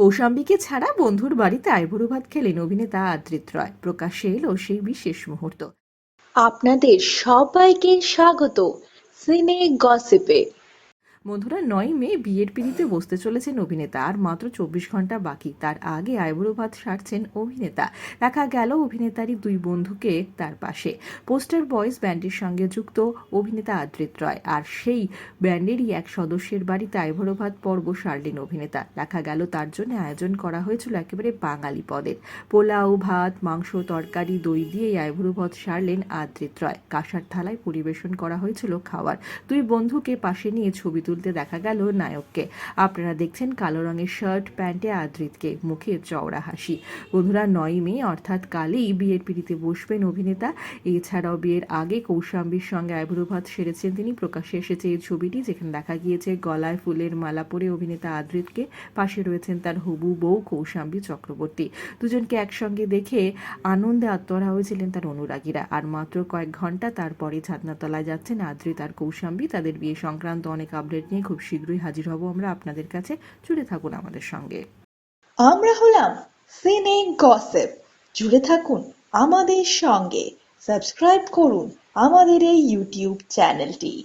কৌশাম্বীকে ছাড়া বন্ধুর বাড়িতে আইবুড়ো ভাত খেলেন অভিনেতা আদ্রিত রয়। প্রকাশ্যে এলো সেই বিশেষ মুহূর্ত। আপনাদের সবাইকে স্বাগত। সিনে গসিপে। বন্ধুরা, নয় মে বিয়ের পিড়িতে বসতে চলেছেন অভিনেতা, আর মাত্র চব্বিশ ঘণ্টা বাকি। তার আগে আইবুড়ো ভাত সারছেন অভিনেতা। দেখা গেল অভিনেতারই দুই বন্ধুকে তার পাশে। পোস্টার বয়েজ ব্যান্ডের সঙ্গে যুক্ত অভিনেতা আদ্রিত রয়, আর সেই ব্যান্ডেরই এক সদস্যের বাড়িতে আইবুড়ো ভাত পর্ব সারলেন অভিনেতা। দেখা গেল তার জন্য আয়োজন করা হয়েছিল একেবারে বাঙালি পদের। পোলাও, ভাত, মাংস, তরকারি, দই দিয়ে আইবুড়ো ভাত সারলেন আদ্রিত রয়। কাঁসার থালায় পরিবেশন করা হয়েছিল খাওয়ার। দুই বন্ধুকে পাশে নিয়ে ছবি তুলতে দেখা গেল নায়ককে। আপনারা দেখছেন কালো রঙের শার্ট প্যান্টে আদ্রিতকে, মুখে চওড়া হাসি। বন্ধুরা নয় মে, অর্থাৎ কালেই বিয়ের পিড়িতে বসবেন অভিনেতা। এছাড়াও বিয়ের আগে কৌশাম্বীর সঙ্গে আইবুড়ো সেরেছেন তিনি। প্রকাশ্যে এসেছে এই ছবিটি, যেখানে দেখা গিয়েছে গলায় ফুলের মালা পরে অভিনেতা আদ্রিতকে। পাশে রয়েছেন তার হবু বউ কৌশাম্বী চক্রবর্তী। দুজনকে একসঙ্গে দেখে আনন্দে আত্মহারা হয়েছিলেন তার অনুরাগীরা। আর মাত্র কয়েক ঘণ্টা তারপরে ছাদনাতলায় যাচ্ছেন আদ্রিত আর কৌশাম্বী। তাদের বিয়ে সংক্রান্ত অনেক আপডেট নিয়ে খুব শীঘ্রই হাজির হব আমরা আপনাদের কাছে। জুড়ে থাকুন আমাদের সঙ্গে। আমরা হলাম সিনে গসিপ। জুড়ে থাকুন আমাদের সঙ্গে। সাবস্ক্রাইব করুন আমাদের এই ইউটিউব চ্যানেলটি।